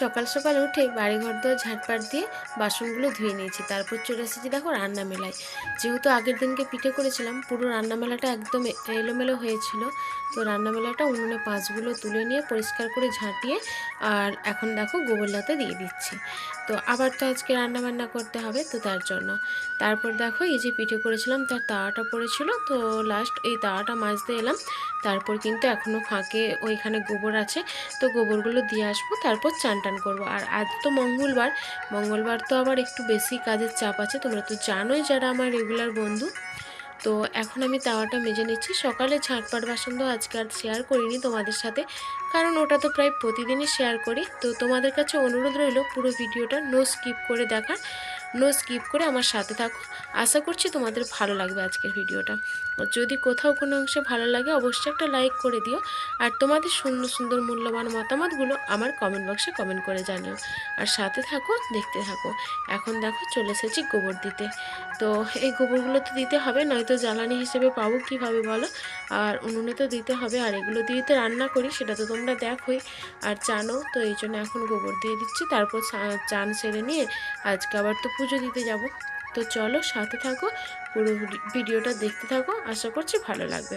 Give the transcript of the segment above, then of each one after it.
সকাল সকাল উঠে বাড়ি বাড়িঘর দোর ঝাঁটপাট দিয়ে বাসনগুলো ধুয়ে নিয়েছি। তারপর চলে এসেছি দেখো রান্না মেলায়। যেহেতু আগের দিনকে পিঠে করেছিলাম, পুরো রান্না মেলাটা একদম এলোমেলো হয়েছিল। তো রান্না মেলাটা উনুনে পাঁচগুলো তুলে নিয়ে পরিষ্কার করে ঝাঁটিয়ে আর এখন দেখো গোবরলাতে দিয়ে দিচ্ছি। তো আবার তো আজকে রান্না বান্না করতে হবে তো তার জন্য। তারপর দেখো এই যে পিঠে করেছিলাম, তার তাওয়াটা পড়েছিল, তো লাস্ট এই তাওয়াটা মাজতে এলাম। তারপর কিন্তু এখনও ফাঁকে ওইখানে গোবর আছে, তো গোবরগুলো দিয়ে আসব, তারপর চান টান করব। আর আজ তো মঙ্গলবার মঙ্গলবার তো আবার একটু বেশি কাজের চাপ আছে, তোমরা তো জানোই যারা আমার রেগুলার বন্ধু। তো এখন আমি তাওয়াটা মেজে নিচ্ছি। সকালে ঝাঁটপাট বাসন তো আজকে আর শেয়ার করিনি তোমাদের সাথে। কারণ ওটা তো প্রায় প্রতিদিনই শেয়ার করি। তো তোমাদের কাছে অনুরোধ রইল পুরো ভিডিওটা নো স্কিপ করে দেখার। নো স্কিপ করে আমার সাথে থাকো। আশা করছি তোমাদের ভালো লাগবে আজকের ভিডিওটা। যদি কোথাও কোনো অংশে ভালো লাগে, অবশ্যই একটা লাইক করে দিও। আর তোমাদের সুন্দর সুন্দর মূল্যবান মতামতগুলো আমার কমেন্ট বক্সে কমেন্ট করে জানিও। আর সাথে থাকো, দেখতে থাকো। এখন দেখো, চলে এসেছি গোবর দিতে। তো এই গোবরগুলো তো দিতে হবে, নয়তো জ্বালানি হিসেবে পাবো কীভাবে বলো? আর উনুনে তো দিতে হবে, আর এগুলো দিয়ে তো রান্না করি, সেটা তো তোমরা দেখোই। আর চানও, তো এই জন্য এখন গোবর দিয়ে দিচ্ছি। তারপর চান সেরে নিয়ে আজকে আবার তো পুজো দিতে যাব। তো চলো সাথে থাকো, পুরো ভিডিওটা দেখতে থাকো। আশা করছি ভালো লাগবে।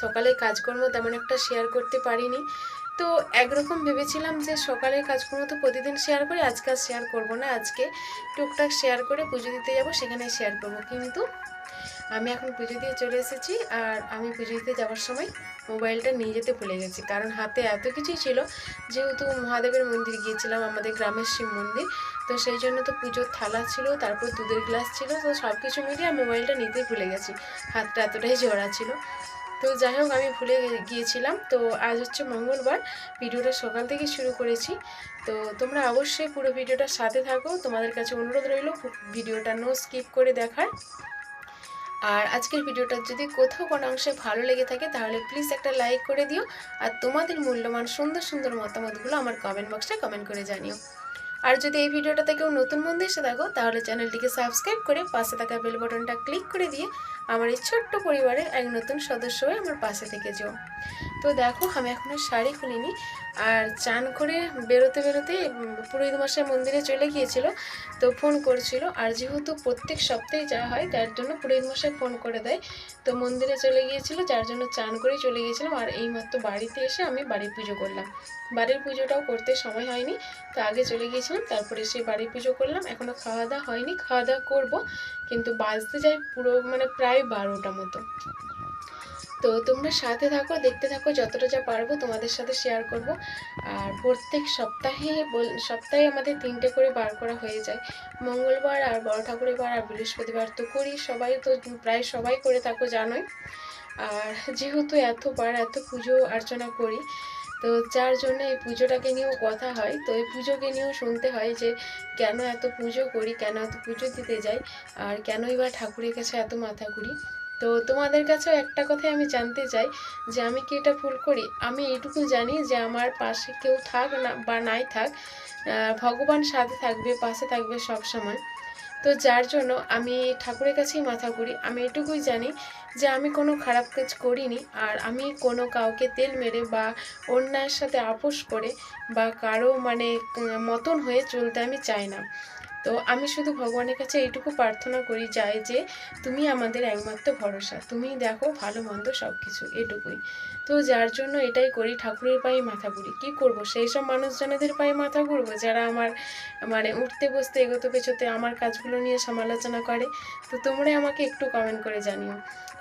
সকালে কাজকর্ম তেমন একটা শেয়ার করতে পারিনি। তো একরকম ভেবেছিলাম যে সকালের কাজকর্ম তো প্রতিদিন শেয়ার করি, আজকে আর শেয়ার করব না। আজকে টুকটাক শেয়ার করে পুজো দিতে যাব, সেখানে শেয়ার করব। কিন্তু আমি এখন পুজো দিয়ে চলে এসেছি আর আমি পুজো দিতে যাওয়ার সময় মোবাইলটা নিয়ে যেতে ভুলে গেছি। কারণ হাতে এত কিছুই ছিল। যেহেতু মহাদেবের মন্দির গিয়েছিলাম, আমাদের গ্রামের শিব মন্দির, তো সেই জন্য তো পুজোর থালা ছিল, তারপর দুধের গ্লাস ছিল, তো সব কিছু মিলিয়ে আমি মোবাইলটা নিতেই ভুলে গেছি। হাতটা এতটাই জোড়া ছিল। তো যাই হোক, আমি ভুলে গিয়েছিলাম। তো আজ হচ্ছে মঙ্গলবার, ভিডিওটা সকাল থেকে শুরু করেছি। তো তোমরা অবশ্যই পুরো ভিডিওটার সাথে থাকো। তোমাদের কাছে অনুরোধ রইল ভিডিওটা নো স্কিপ করে দেখার। আর আজকের ভিডিওটা যদি কোথাও কোনো অংশে ভালো লেগে থাকে, তাহলে প্লিজ একটা লাইক করে দিও। আর তোমাদের মূল্যবান সুন্দর সুন্দর মতামতগুলো আমার কমেন্ট বক্সে কমেন্ট করে জানিও। আর যদি এই ভিডিওটাতে কেউ নতুন বন্ধু এসে থাকো, তাহলে চ্যানেলটিকে সাবস্ক্রাইব করে পাশে থাকা বেল বাটনটা ক্লিক করে দিয়ে আমার এই ছোট্ট পরিবারের এক নতুন সদস্য হয়ে আমার পাশে থেকে যেও। তো দেখো, আমি এখনও শাড়ি খুলিনি। আর চান করে বেরোতে বেরোতে পুরোহিত মশাই মন্দিরে চলে গিয়েছিল, তো ফোন করছিল। আর যেহেতু প্রত্যেক সপ্তাহে যাওয়া হয়, তার জন্য পুরোহিত মশাই ফোন করে দেয়। তো মন্দিরে চলে গিয়েছিল, যার জন্য চান করে চলে গিয়েছিলাম। আর এইমাত্র বাড়িতে এসে আমি বাড়ির পুজো করলাম। বাড়ির পুজোটাও করতে সময় হয়নি, তো আগে চলে গিয়েছিলাম, তারপরে এসে বাড়ির পুজো করলাম। এখনও খাওয়া দাওয়া হয়নি, খাওয়া দাওয়া করব, কিন্তু বাজতে যায় পুরো মানে প্রায় বারোটা মতো। তো তোমরা সাথে থাকো, দেখতে থাকো, যতটা যা পারব তোমাদের সাথে শেয়ার করব। আর প্রত্যেক সপ্তাহে সপ্তাহে আমাদের তিনটে করে বার করা হয়ে যায়। মঙ্গলবার আর বড় ঠাকুরের বার আর বৃহস্পতিবার তো করি সবাই তো প্রায় সবাই করে থাকো জানোই। আর যেহেতু এতবার এত পুজো অর্চনা করি, তো যার জন্য এই পুজোটাকে নিয়েও কথা হয়। তো এই পুজোকে নিয়েও শুনতে হয় যে কেন এত পুজো করি, কেন এত পুজো দিতে যাই, আর কেনই বা ঠাকুরের কাছে এত মাথা করি তো তোমাদের কাছেও একটা কথাই আমি জানতে চাই যে আমি কি এটা ভুল করি? আমি এইটুকু জানি যে আমার পাশে কেউ থাক না, বা নাই থাক ভগবান সাথে থাকবে, পাশে থাকবে সব সময় তো যার জন্য আমি ঠাকুরের কাছেই মাথা করি আমি এটুকুই জানি যে আমি কোনো খারাপ কাজ করিনি আর আমি কোনো কাউকে তেল মেরে বা অন্যায়ের সাথে আপোষ করে বা কারও মানে মতন হয়ে চলতে আমি চাই না। তো আমি শুধু ভগবানের কাছে এইটুকু প্রার্থনা করি, যাই যে তুমি আমাদের একমাত্র ভরসা। তুমি দেখো ভালো, মন্দ সব কিছু এটুকুই। তো যার জন্য এটাই করি, ঠাকুরের পায়ে মাথা ঘুরি। কী করব? সেই সব মানুষজনেদের পায়ে মাথা ঘুরবো যারা আমার মানে উঠতে, বসতে, এগোতে, পেছোতে আমার কাজগুলো নিয়ে সমালোচনা করে? তো তোমরাই আমাকে একটু কমেন্ট করে জানিও।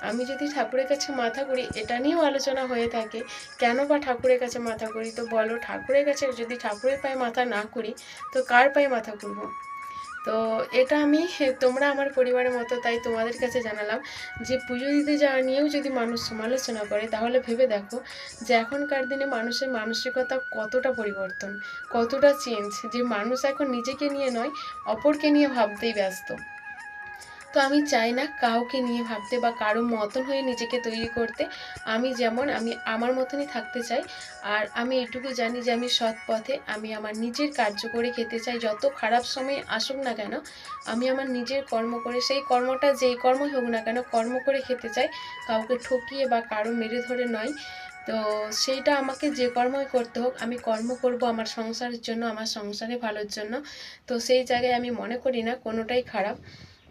আমি যদি ঠাকুরের কাছে মাথা করি এটা নিয়েও আলোচনা হয়ে থাকে, কেন বা ঠাকুরের কাছে মাথা করি তো বলো, ঠাকুরের কাছে যদি ঠাকুরের পায়ে মাথা না করি তো কার পায়ে মাথা করব তো এটা আমি তোমরা আমার পরিবারের মতো, তাই তোমাদের কাছে জানালাম যে পুজো দিতে যাওয়া নিয়েও যদি মানুষ সমালোচনা করে, তাহলে ভেবে দেখো যে এখনকার দিনে মানুষের মানসিকতা কতটা পরিবর্তন, কতটা চেঞ্জ যে মানুষ এখন নিজেকে নিয়ে নয়, অপরকে নিয়ে ভাবতেই ব্যস্ত। তো আমি চাই না কাউকে নিয়ে ভাবতে বা কারও মতন হয়ে নিজেকে তৈরি করতে। আমি যেমন, আমি আমার মতনই থাকতে চাই। আর আমি এটুকু জানি যে আমি সৎ পথে আমি আমার নিজের কার্য করে খেতে চাই। যত খারাপ সময় আসুক না কেন, আমি আমার নিজের কর্ম করে, সেই কর্মটা যেই কর্মই হোক না কেন, কর্ম করে খেতে চাই। কাউকে ঠকিয়ে বা কারও মেরে ধরে নয়। তো সেইটা আমাকে যে কর্মই করতে হোক, আমি কর্ম করব আমার সংসারের জন্য, আমার সংসারে ভালোর জন্য। তো সেই জায়গায় আমি মনে করি না কোনোটাই খারাপ।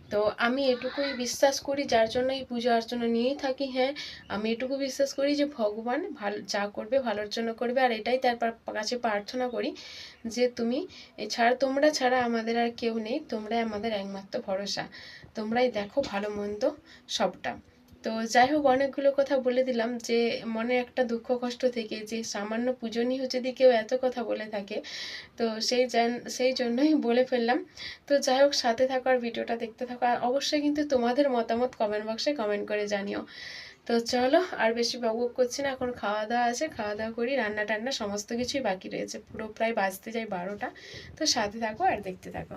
তো আমি এটুকুই বিশ্বাস করি, যার জন্য এই পূজা অর্চনা নিয়েই থাকি হ্যাঁ। আমি এটুকু বিশ্বাস করি যে ভগবান ভালো, যা করবে ভালোর জন্য করবে, আর এটাই তার কাছে প্রার্থনা করি যে তুমি, এছাড়া তোমরা ছাড়া আমাদের আর কেউ নেই, তোমরাই আমাদের একমাত্র ভরসা। তোমরাই দেখো ভালো মন্দ সবটা। তো যাই হোক অনেকগুলো কথা বলে দিলাম যে, মনে একটা দুঃখ কষ্ট থেকে যে, সামান্য পুজো নিয়েও যদি কেউ এত কথা বলে থাকে, তো সেই সেই জন্যই বলে ফেললাম। তো যাই হোক সাথে থাকো আর ভিডিওটা দেখতে থাকো। আর অবশ্যই কিন্তু তোমাদের মতামত কমেন্ট বক্সে কমেন্ট করে জানিও। তো চলো, আর বেশি বকবক করছি না, এখন খাওয়া দাওয়া আছে। খাওয়া দাওয়া করি, রান্না টান্না, সমস্ত কিছুই বাকি রয়েছে। পুরো প্রায় বাজতে যায় বারোটা। তো সাথে থাকো আর দেখতে থাকো।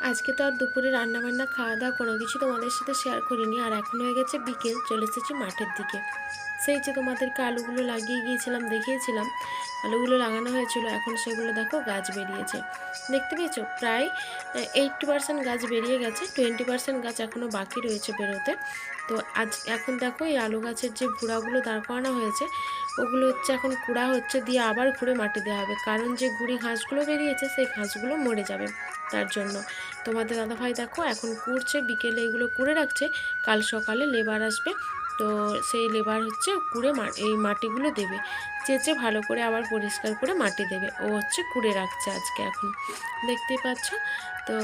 আজকে তো আর দুপুরে রান্না বান্না খাওয়া দাওয়া কোনো কিছু তোমাদের সাথে শেয়ার করিনি। আর এখন হয়ে গেছে বিকেল, চলে এসেছি মাঠের দিকে। সেই যে তোমাদেরকে আলুগুলো লাগিয়ে গিয়েছিলাম, দেখিয়েছিলাম আলুগুলো লাগানো হয়েছিল, এখন সেগুলো দেখো গাছ বেরিয়েছে। দেখতে পেয়েছ? প্রায় এইটটি পার্সেন্ট গাছ বেরিয়ে গেছে টোয়েন্টি পার্সেন্ট গাছ এখনও বাকি রয়েছে বেরোতে। তো আজ, এখন দেখো এই আলু গাছের যে ভুড়াগুলো দাঁড় করানো হয়েছে, ওগুলো হচ্ছে এখন কুড়া হচ্ছে, দিয়ে আবার ঘুরে মাটি দেওয়া হবে। কারণ যে গুড়ি ঘাসগুলো বেরিয়েছে, সেই ঘাসগুলো মরে যাবে তার জন্য। তোমাদের দাদাভাই দেখো, এখন কুড়ছে, বিকেলে এগুলো কুড়ে রাখছে, কাল সকালে লেবার আসবে। তো সেই লেবার হচ্ছে কুড়ে এই মাটিগুলো দেবে। চেঁচে ভালো করে আবার পরিষ্কার করে মাটি দেবে। ও হচ্ছে কুড়ে রাখছে আজকে এখন। দেখতে পাচ্ছ? তো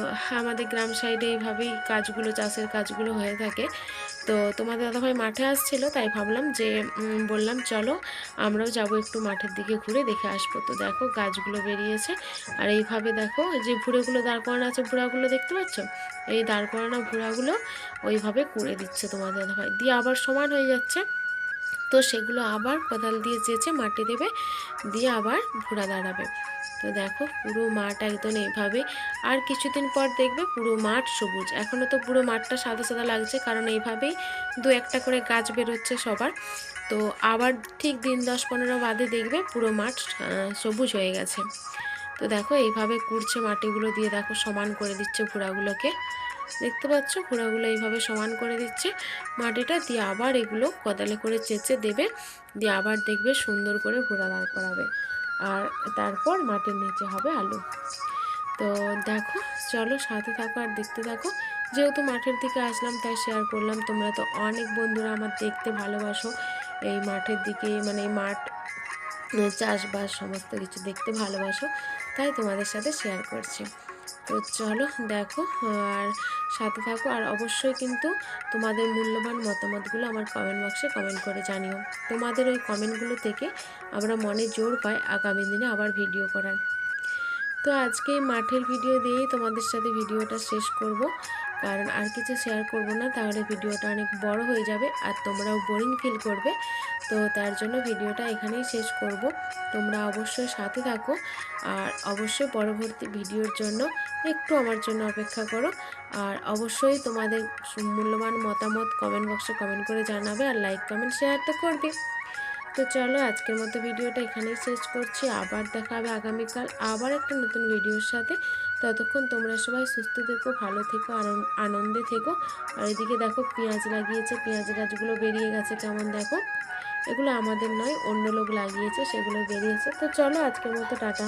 আমাদের গ্রাম সাইডে এইভাবেই কাজগুলো, চাষের কাজগুলো হয়ে থাকে। তো তোমাদের দাদাভাই মাঠে আসছিল, তাই ভাবলাম যে বললাম চলো আমরাও যাব একটু মাঠের দিকে ঘুরে দেখে আসব। তো দেখো গাছগুলো বেরিয়েছে, আর এইভাবে দেখো যে ভুড়েগুলো দাঁড় করানো আছে ভুড়াগুলো দেখতে পাচ্ছ? এই দাঁড় করানো ভুড়াগুলো ওইভাবে কুড়ে দিচ্ছে তোমাদের দাদাভাই। দিয়ে আবার সমান হয়ে যাচ্ছে, তো সেগুলো আবার কোদাল দিয়ে চেঁচে মাটি দেবে, দিয়ে আবার ভুড়া দাঁড়াবে। তো দেখো পুরো মাঠ একদম এইভাবে। আর কিছুদিন পর দেখবে পুরো মাঠ সবুজ। এখনও তো পুরো মাঠটা সাদা সাদা লাগছে কারণ এইভাবেই দু একটা করে গাছ বেরোচ্ছে সবার। তো আবার ঠিক দিন দশ পনেরো বাদে দেখবে পুরো মাঠ সবুজ হয়ে গেছে। তো দেখো এইভাবে কুড়ছে মাটিগুলো দিয়ে দেখো সমান করে দিচ্ছে ঘোড়াগুলোকে। দেখতে পাচ্ছ? ঘোড়াগুলো এইভাবে সমান করে দিচ্ছে। মাটিটা দিয়ে আবার এগুলো কদালে করে চেঁচে দেবে। দিয়ে আবার দেখবে সুন্দর করে ঘোড়া দাঁড় করাবে। আর তারপর মাটির নিচে হবে আলু। তো দেখো, চলো সাথে থাকো আর দেখতে থাকো। যেহেতু মাঠের দিকে আসলাম, তাই শেয়ার করলাম। তোমরা তো অনেক বন্ধুরা আমার দেখতে ভালোবাসো। এই মাঠের দিকে মানে এই মাঠ, চাষবাস, সমস্ত কিছু দেখতে ভালোবাসো। তাই তোমাদের সাথে শেয়ার করছি। তো চলো দেখো, আর সাথে থাকো, আর অবশ্যই কিন্তু তোমাদের মূল্যবান মতামতগুলো আমার কমেন্ট বক্সে কমেন্ট করে জানিও। তোমাদের ওই কমেন্টগুলো থেকে আমরা মনে জোর পাই আগামী দিনে আবার ভিডিও করার। তো আজকে মাঠের ভিডিও দিয়েই তোমাদের সাথে ভিডিওটা শেষ করব। কারণ আর কিছু শেয়ার করব না, তাহলে ভিডিওটা অনেক বড় হয়ে যাবে আর তোমরাও বোরিং ফিল করবে। তো তার জন্য ভিডিওটা এখানেই শেষ করব। তোমরা অবশ্যই সাথে থাকো আর অবশ্যই পরবর্তী ভিডিওর জন্য একটু আমার জন্য অপেক্ষা করো। আর অবশ্যই তোমাদের মূল্যবান মতামত কমেন্ট বক্সে কমেন্ট করে জানাবে আর লাইক কমেন্ট শেয়ার তো করবে। তো চলো আজকের মতো ভিডিওটা এখানেই শেষ করছি। আবার দেখা হবে আগামীকাল আবার একটা নতুন ভিডিওর সাথে। ততক্ষণ তোমরা সবাই সুস্থ থেকো, ভালো থেকো আনন্দে থেকো। আর এদিকে দেখো পেঁয়াজ লাগিয়েছে, পেঁয়াজ গাছগুলো বেরিয়ে গেছে কেমন দেখো? এগুলো আমাদের নয়, অন্য লোক লাগিয়েছে, সেগুলো বেরিয়েছে। তো চলো আজকের মতো, টাটা।